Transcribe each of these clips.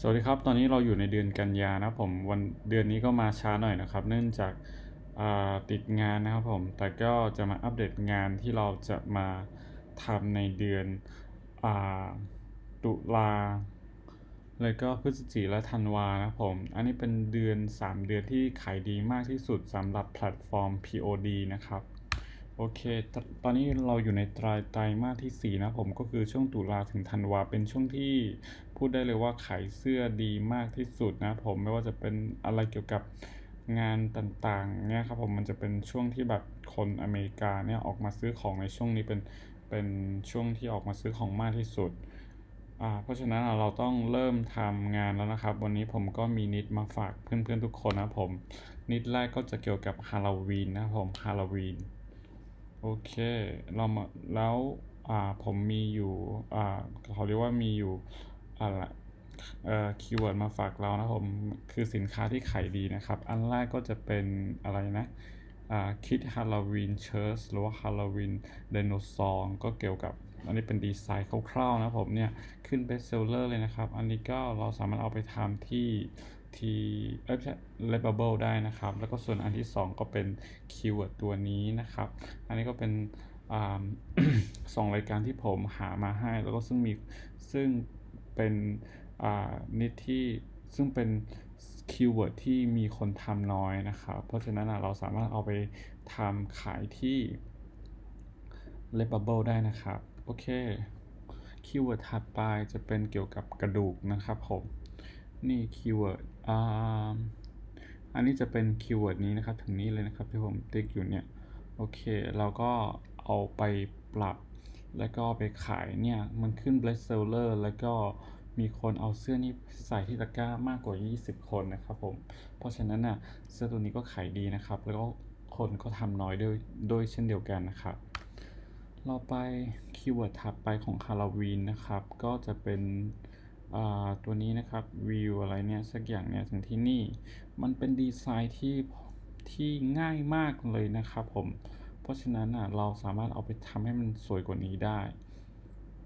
สวัสดีครับ ตอนนี้เราอยู่ในเดือนกันยานะผมวันเดือนนี้ก็มาช้าหน่อยนะครับ เนื่องจากาติดงานนะครับผม แต่ก็จะมาอัปเดตงานที่เราจะมาทำในเดือนอตุลา แล้วก็พฤศจิกและธันวานะครับผม อันนี้เป็นเดือน 3 เดือนที่ขายดีมากที่สุดสำหรับแพลตฟอร์ม POD นะครับ โอเคตตอนนี้เราอยู่ในไตราไตรมาสที่ 4 นะผมก็คือช่วงตุลาถึงธันวาเป็นช่วงที่พูดได้เลยว่าขายเสื้อดีมากที่สุดนะผมไม่ว่าจะเป็นอะไรเกี่ยวกับงานต่างๆเนี่ยครับผมมันจะเป็นช่วงที่แบบคนอเมริกาเนี่ยออกมาซื้อของในช่วงนี้เป็นเป็นช่วงที่ออกมาซื้อของมากที่สุดอ่าเพราะฉะนั้นเราต้องเริ่มทำงานแล้วนะครับ วันนี้ผมก็มีนิดมาฝากเพื่อนๆทุกคนนะผม นิดแรกก็จะเกี่ยวกับฮาโลวีนนะผมฮาโลวีน โอเค เรามาแล้วอ่าผมมีอยู่อ่าเขาเรียกว่ามีอยู่อะไรเอ่อคีย์เวิร์ดมาฝากเรานะผมคือสินค้าที่ขายดีนะครับ อันแรกก็จะเป็นอะไรนะอ่าคิดฮาโลวีนเชิร์สหรือว่าฮาโลวีนไดโนเสาร์ก็เกี่ยวกับอันนี้เป็นดีไซน์คร่าวๆนะผมเนี่ย ขึ้นเบสเซลเลอร์เลยนะครับ อันนี้ก็เราสามารถเอาไปทำที่ ที่เอ้ย label ได้นะครับ แล้วก็ส่วนอันที่ 2 ก็เป็นคีย์เวิร์ดตัวนี้นะครับ อันนี้ก็เป็นอสองรายการที่ผมหามาให้ แล้วก็ซึ่งมีซึ่งเป็นนิดที่ซึ่งเป็นคีย์เวิร์ดที่มีคนทำน้อยนะครับ เพราะฉะนั้นเราสามารถเอาไปทำขายที่ Redbubble ได้นะครับ โอเค คีย์เวิร์ดถัดไปจะเป็นเกี่ยวกับกระดูกนะครับผม นี่คีย์เวิร์ดอ่าอันนี้จะเป็นคีย์เวิร์ดนี้นะครับ ถึงนี้เลยนะครับที่ผมติ๊กอยู่เนี่ย โอเค เราก็เอาไปปรับ แล้วก็ไปขายเนี่ย มันขึ้น best seller แล้วก็มีคนเอาเสื้อนี้ใส่ที่ตะกร้ามากกว่า 20 คนนะครับผม เพราะฉะนั้นน่ะเสื้อตัวนี้ก็ขายดีนะครับ แล้วก็คนก็ทำน้อยด้วยด้วยเช่นเดียวกันนะครับ เราไปคีย์เวิร์ดถัดไปของฮาโลวีนนะครับ ก็จะเป็น ตัวนี้นะครับวิวอะไรเนี่ยสักอย่างเนี่ยถึงที่นี่ มันเป็นดีไซน์ที่ที่ง่ายมากเลยนะครับผม เพราะฉะนั้นอะเราสามารถเอาไปทำให้มันสวยกว่านี้ได้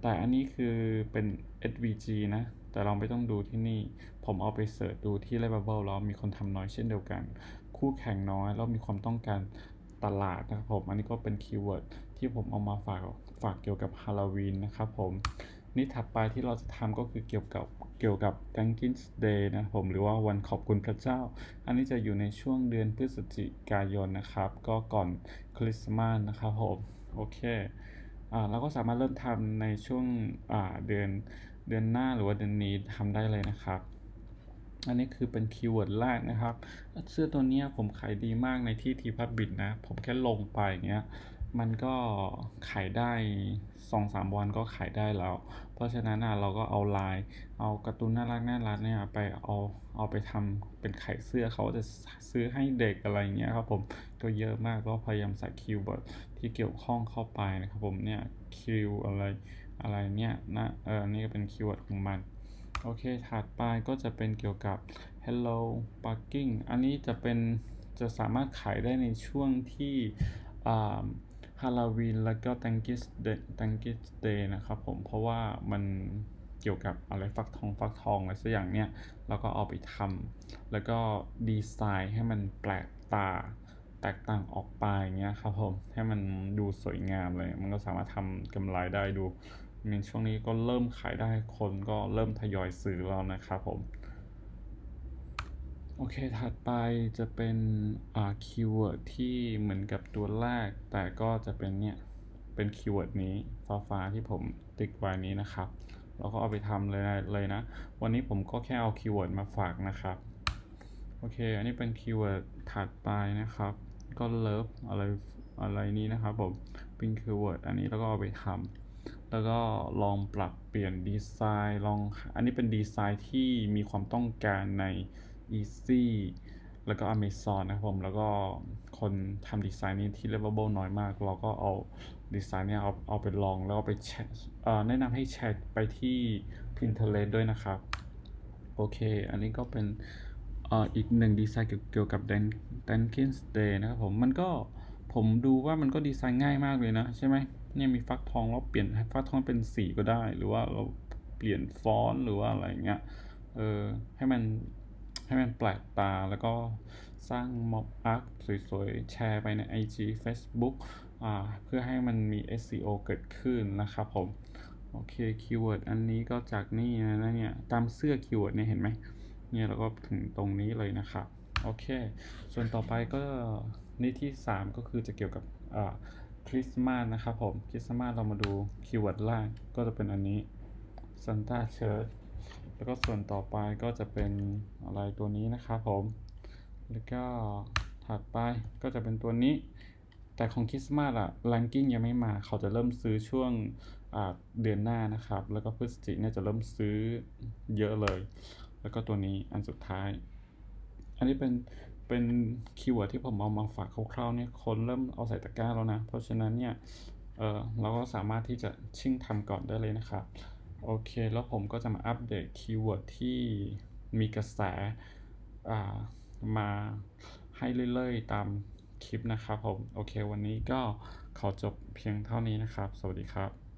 แต่อันนี้คือเป็น SVG นะ แต่เราไม่ต้องดูที่นี่ ผมเอาไปเสิร์ชดูที่ Redbubble แล้วมีคนทำน้อยเช่นเดียวกัน คู่แข่งน้อยแล้วมีความต้องการตลาดนะครับผม อันนี้ก็เป็นคีย์เวิร์ดที่ผมเอามาฝากฝากเกี่ยวกับฮาโลวีนนะครับผม นี่ถัดไปที่เราจะทำก็คือเกี่ยวกับเกี่ยวกับ Thanksgiving Day นะผมหรือว่าวันขอบคุณพระเจ้า อันนี้จะอยู่ในช่วงเดือนพฤศจิกายนนะครับ ก็ก่อนคริสต์มาสนะครับผมโอเคอ่าเราก็สามารถเริ่มทำในช่วงอ่าเดือนเดือนหน้าหรือว่าเดือนนี้ทำได้เลยนะครับอันนี้คือเป็นคีย์เวิร์ดแรกนะครับ เสื้อตัวนี้ผมขายดีมากในที่ทีพับบิดนะ ผมแค่ลงไปอย่างเงี้ย มันก็ขายได้สองสามวันก็ขายได้แล้ว เพราะฉะนั้นอะเราก็เอาลาย เอาการ์ตูนน่ารักน่ารักเนี่ยไปเอาเอาไปทำเป็นขายเสื้อเขาจะซื้อให้เด็กอะไรอย่างเงี้ยครับผมก็เยอะมากก็พยายามใส่คีย์เวิร์ดที่เกี่ยวข้องเข้าไปนะครับผมเนี่ยคิวอะไรอะไรเนี่ยนะเออนี่ก็เป็นคีย์เวิร์ดของมันโอเคถัดไปก็จะเป็นเกี่ยวกับ hello parking อันนี้จะเป็นจะสามารถขายได้ในช่วงที่อ่า ฮาโลวีนแล้วก็ Thanksgiving Thanksgiving Day นะครับผมเพราะว่ามันเกี่ยวกับอะไรฟักทองฟักทองอะไรสักอย่างเนี่ยเราก็เอาไปทำแล้วก็ดีไซน์ให้มันแปลกตาแตกต่างออกไปเงี้ยครับผมให้มันดูสวยงามเลย มันก็สามารถทำกำไรได้ดูในช่วงนี้ก็เริ่มขายได้คนก็เริ่มทยอยซื้อแล้วนะครับผม โอเค ถัดไปจะเป็นอ่าคีย์เวิร์ดที่เหมือนกับตัวแรก แต่ก็จะเป็นเนี่ย เป็นคีย์เวิร์ดนี้ฟ้าฟ้าที่ผมติ๊กไว้นี้นะครับ เราก็เอาไปทำเลยนะเลยนะ วันนี้ผมก็แค่เอาคีย์เวิร์ดมาฝากนะครับ โอเค อันนี้เป็นคีย์เวิร์ดถัดไปนะครับ ก็ love อะไรอะไรนี้นะครับผม เป็นคีย์เวิร์ดอันนี้แล้วก็เอาไปทำ แล้วก็ลองปรับเปลี่ยนดีไซน์ ลอง อันนี้เป็นดีไซน์ที่มีความต้องการใน Easy แล้วก็ Amazon นะครับผม แล้วก็คนทำดีไซน์นี้ที่ Lovable น้อยมาก เราก็เอาดีไซน์เนี้ยเอาเอาไปลองแล้วไปแชร์เอ่อแนะนำให้แชร์ไปที่ Pinterest ด้วยนะครับ โอเค อันนี้ก็เป็นเอ่ออีกหนึ่งดีไซน์เกี่ยวกับ Dan Dankins Day นะครับผม มันก็ผมดูว่ามันก็ดีไซน์ง่ายมากเลยนะ ใช่ไหมเนี่ยมีฟักทองแล้วเปลี่ยนให้ฟักทองเป็นสีก็ได้ หรือว่าเราเปลี่ยนฟอนต์หรือว่าอะไรอย่างเงี้ยเออให้มัน ให้มันแปลกตาแล้วก็สร้างม็อบอัพสวยๆ แชร์ไปใน IG Facebook อ่าเพื่อให้มันมี SEO เกิดขึ้นนะครับผม โอเคคีย์เวิร์ดอันนี้ก็จากนี่นะเนี่ย ตามเสื้อคีย์เวิร์ดเนี่ยเห็นไหมเนี่ยเราก็ถึงตรงนี้เลยนะครับ โอเค ส่วนต่อไปก็นี่ที่ 3 ก็คือจะเกี่ยวกับอ่าคริสต์มาสนะครับผม คริสต์มาสเรามาดูคีย์เวิร์ดล่างก็จะเป็นอันนี้ Santa Church แล้วก็ส่วนต่อไปก็จะเป็นอะไรตัวนี้นะครับผม แล้วก็ถัดไปก็จะเป็นตัวนี้ แต่ของคริสต์มาสอะ ranking ยังไม่มาเขาจะเริ่มซื้อช่วงเดือนหน้านะครับ แล้วก็พฤศจิกเนี่ยจะเริ่มซื้อเยอะเลย แล้วก็ตัวนี้อันสุดท้าย อันนี้เป็นเป็นคีย์เวิร์ดที่ผมเอามาฝากคร่าวๆเนี่ยคนเริ่มเอาใส่ตะกร้าแล้วนะ เพราะฉะนั้นเนี่ยเออเราก็สามารถที่จะชิ่งทำก่อนได้เลยนะครับ โอเค แล้วผมก็จะมาอัปเดตคีย์เวิร์ดที่มีกระแสมาให้เรื่อยๆ ตามคลิปนะครับผม โอเค วันนี้ก็ขอจบเพียงเท่านี้นะครับ สวัสดีครับ